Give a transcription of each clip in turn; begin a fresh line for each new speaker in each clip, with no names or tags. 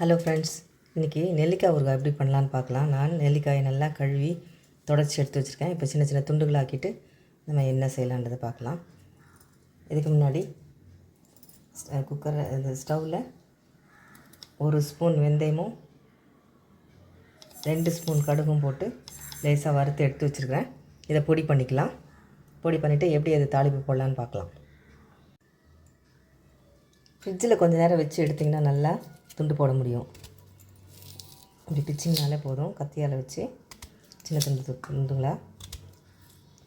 Hello friends இன்றைக்கி நெல்லிக்காய் ஊறுகாய் எப்படி பண்ணலான்னு பார்க்கலாம். நான் நெல்லிக்காயை நல்லா கழுவி தொடச்சி எடுத்து வச்சுருக்கேன். இப்போ சின்ன சின்ன துண்டுகளாக்கிட்டு நம்ம என்ன செய்யலான்றதை பார்க்கலாம். இதுக்கு முன்னாடி குக்கர் இது ஸ்டவ்வில் ஒரு ஸ்பூன் வெந்தயமும் ரெண்டு ஸ்பூன் கடுகும் போட்டு லேசாக வறுத்து எடுத்து வச்சுருக்கிறேன். இதை பொடி பண்ணிக்கலாம். பொடி பண்ணிவிட்டு எப்படி அது தாளிப்பு போடலான்னு பார்க்கலாம். ஃப்ரிட்ஜில் கொஞ்ச நேரம் வச்சு எடுத்திங்கன்னா நல்லா துண்டு போட முடியும். இப்படி பிச்சிங்கனாலே போதும். கத்தியால் வச்சு சின்ன துண்டு துண்டுங்களாக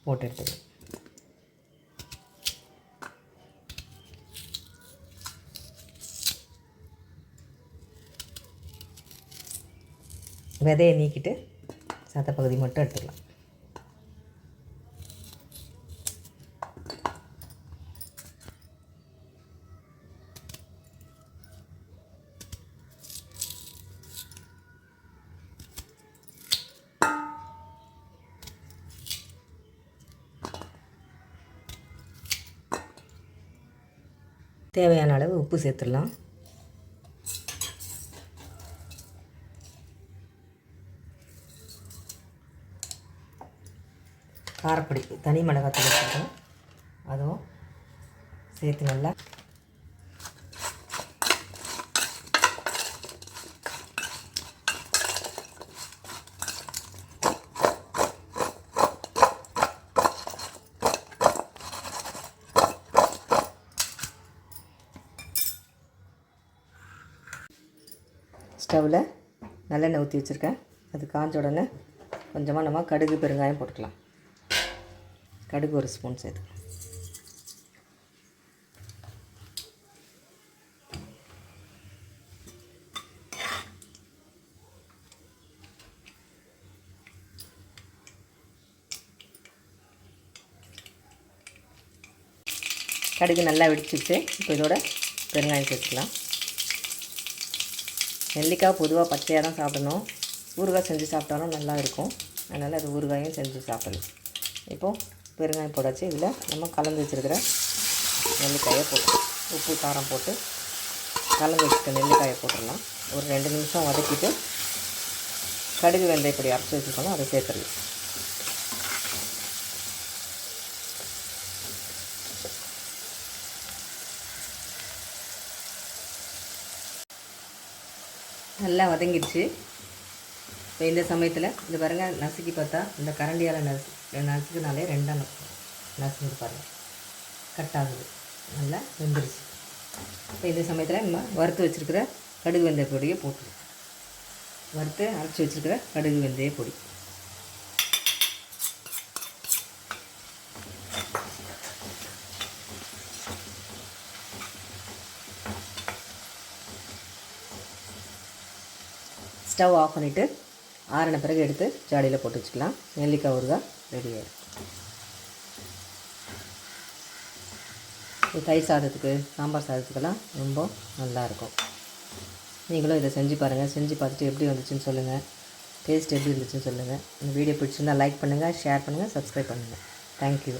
போட்டு எடுத்துக்கலாம். விதையை நீக்கிட்டு சத்த பகுதி மட்டும் எடுத்துக்கலாம். தேவையான அளவு உப்பு சேர்த்துடலாம். காரப்பொடி தனி மிளகாத்தூள் வச்சுருக்கோம். அதுவும் சேர்த்து நல்லா ஸ்டவ்வில் நல்லெண்ணெய் ஊற்றி வச்சுருக்கேன். அது காஞ்ச உடனே கொஞ்சமாக நம்ம கடுகு பெருங்காயம் போட்டுக்கலாம். கடுகு ஒரு ஸ்பூன் சேர்த்து. கடுகு நல்லா வெடிச்சிச்சு இப்போ இதோட பெருங்காயம் சேர்த்துக்கலாம். நெல்லிக்காய் பொதுவாக பச்சையாக தான் சாப்பிடணும். ஊறுகாய் செஞ்சு சாப்பிட்டாலும் நல்லா இருக்கும். அதனால் அது ஊறுகாயும் செஞ்சு சாப்பிடலாம். இப்போது பெருங்காயம் போடாச்சு இதில் நம்ம கலந்து வச்சுருக்கிற நெல்லிக்காயை போட்டு உப்பு காரம் போட்டு கலந்து வச்சுருக்க நெல்லிக்காயை போட்டுடலாம். ஒரு ரெண்டு நிமிஷம் வதக்கிட்டு கடுகு வெந்தயப்பொடி அரைச்சி வச்சுருக்கணும் அதை சேர்த்துடலாம். நல்லா வதங்கிடுச்சு. இப்போ இந்த சமயத்தில் இந்த பாருங்கள் நசுக்கி பார்த்தா இந்த கரண்டியால் நசு நசுக்குனாலே ரெண்டாக நசுக்கும் நசுங்கு பாருங்கள் கட் ஆகுது. நல்லா வெந்துருச்சு. இப்போ இந்த சமயத்தில் நம்ம வறுத்து வச்சுருக்கிற கடுகு வெந்தய பொடியை போட்டுருவோம் வறுத்து அரைச்சி வச்சுருக்கிற கடுகு வெந்தய பொடி. ஸ்டவ் ஆஃப் பண்ணிவிட்டு ஆறின பிறகு எடுத்து ஜாடியில் போட்டு வச்சுக்கலாம். நெல்லிக்காய் ஊறுகாய் ரெடி ஆகிடும் இது தயிர் சாதத்துக்கு சாம்பார் சாதத்துக்கெல்லாம் ரொம்ப நல்லாயிருக்கும். நீங்களும் இதை செஞ்சு பாருங்கள் செஞ்சு பார்த்துட்டு எப்படி வந்துச்சுன்னு சொல்லுங்கள் டேஸ்ட் எப்படி இருந்துச்சுன்னு சொல்லுங்கள் இந்த வீடியோ பிடிச்சிருந்தால் லைக் பண்ணுங்கள் ஷேர் பண்ணுங்கள் சப்ஸ்கிரைப் பண்ணுங்கள் தேங்க்யூ